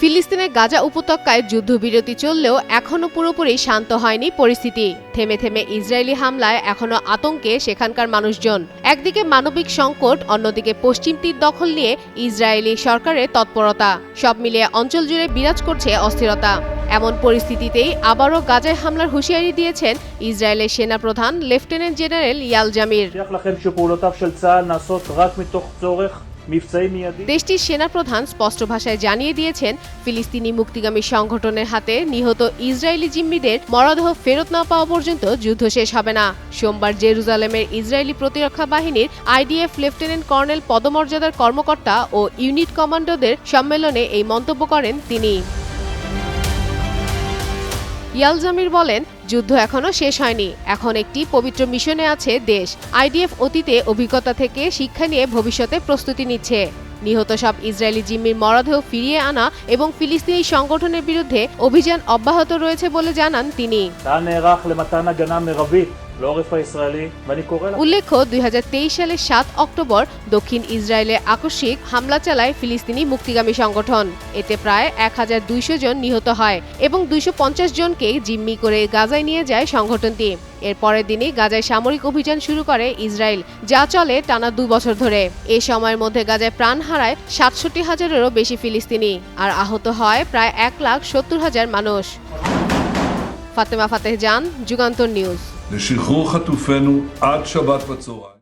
ফিলিস্তিনের গাজা উপত্যকায় যুদ্ধবিরতি চললেও এখনও পুরোপুরি শান্ত হয়নি পরিস্থিতি। থেমে থেমে ইসরায়েলি হামলায় এখনও আতঙ্কে সেখানকার মানুষজন। একদিকে মানবিক সংকট, অন্যদিকে পশ্চিম তীর দখল নিয়ে ইসরায়েলি সরকারের তৎপরতা। সব মিলিয়ে অঞ্চল জুড়ে বিরাজ করছে অস্থিরতা। এমন পরিস্থিতিতেই আবারও গাজায় হামলার হুঁশিয়ারি দিয়েছেন ইসরায়েলের সেনাপ্রধান লেফটেন্যান্ট জেনারেল ইয়াল জামির। দেশটির সেনাপ্রধান স্পষ্ট ভাষায় জানিয়ে দিয়েছেন, ফিলিস্তিনি মুক্তিগামী সংগঠনের হাতে নিহত ইসরায়েলি জিম্মিদের মরদেহ ফেরত না পাওয়া পর্যন্ত যুদ্ধ শেষ হবে না। সোমবার জেরুজালেমের ইসরায়েলি প্রতিরক্ষা বাহিনীর আইডিএফ লেফটেন্যান্ট কর্নেল পদমর্যাদার কর্মকর্তা ও ইউনিট কমান্ডোদের সম্মেলনে এই মন্তব্য করেন তিনি। ইয়ালজামির বলেন, যুদ্ধ এখনও শেষ হয়নি। এখন একটি পবিত্র মিশনে আছে দেশ। আইডিএফ অতীতে অভিজ্ঞতা থেকে শিক্ষা নিয়ে ভবিষ্যতে প্রস্তুতি নিচ্ছে। নিহত সব ইসরায়েলি জিম্মির মরদেহ ফিরিয়ে আনা এবং ফিলিস্তিনি সংগঠনের বিরুদ্ধে অভিযান অব্যাহত রয়েছে বলে জানান তিনি। উল্লেখ্য, দুই হাজার তেইশ সালের সাত অক্টোবর দক্ষিণ ইসরায়েলে আকস্মিক হামলা চালায় ফিলিস্তিনি মুক্তিগামী সংগঠন। এতে প্রায় এক হাজার দুইশো জন নিহত হয় এবং দুইশো জনকে জিম্মি করে গাজায় নিয়ে যায় সংগঠনটি। এর পরের দিনই গাজায় সামরিক অভিযান শুরু করে ইসরায়েল, যা চলে টানা দু বছর ধরে। এ সময়ের মধ্যে গাজায় প্রাণ হারায় সাতষট্টি হাজারেরও বেশি ফিলিস্তিনি, আর আহত হয় প্রায় এক লাখ সত্তর হাজার মানুষ। ফাতেমা ফাতেহ জান, যুগান্তর নিউজ। לשחרור חטופינו עד שבת בצהריים.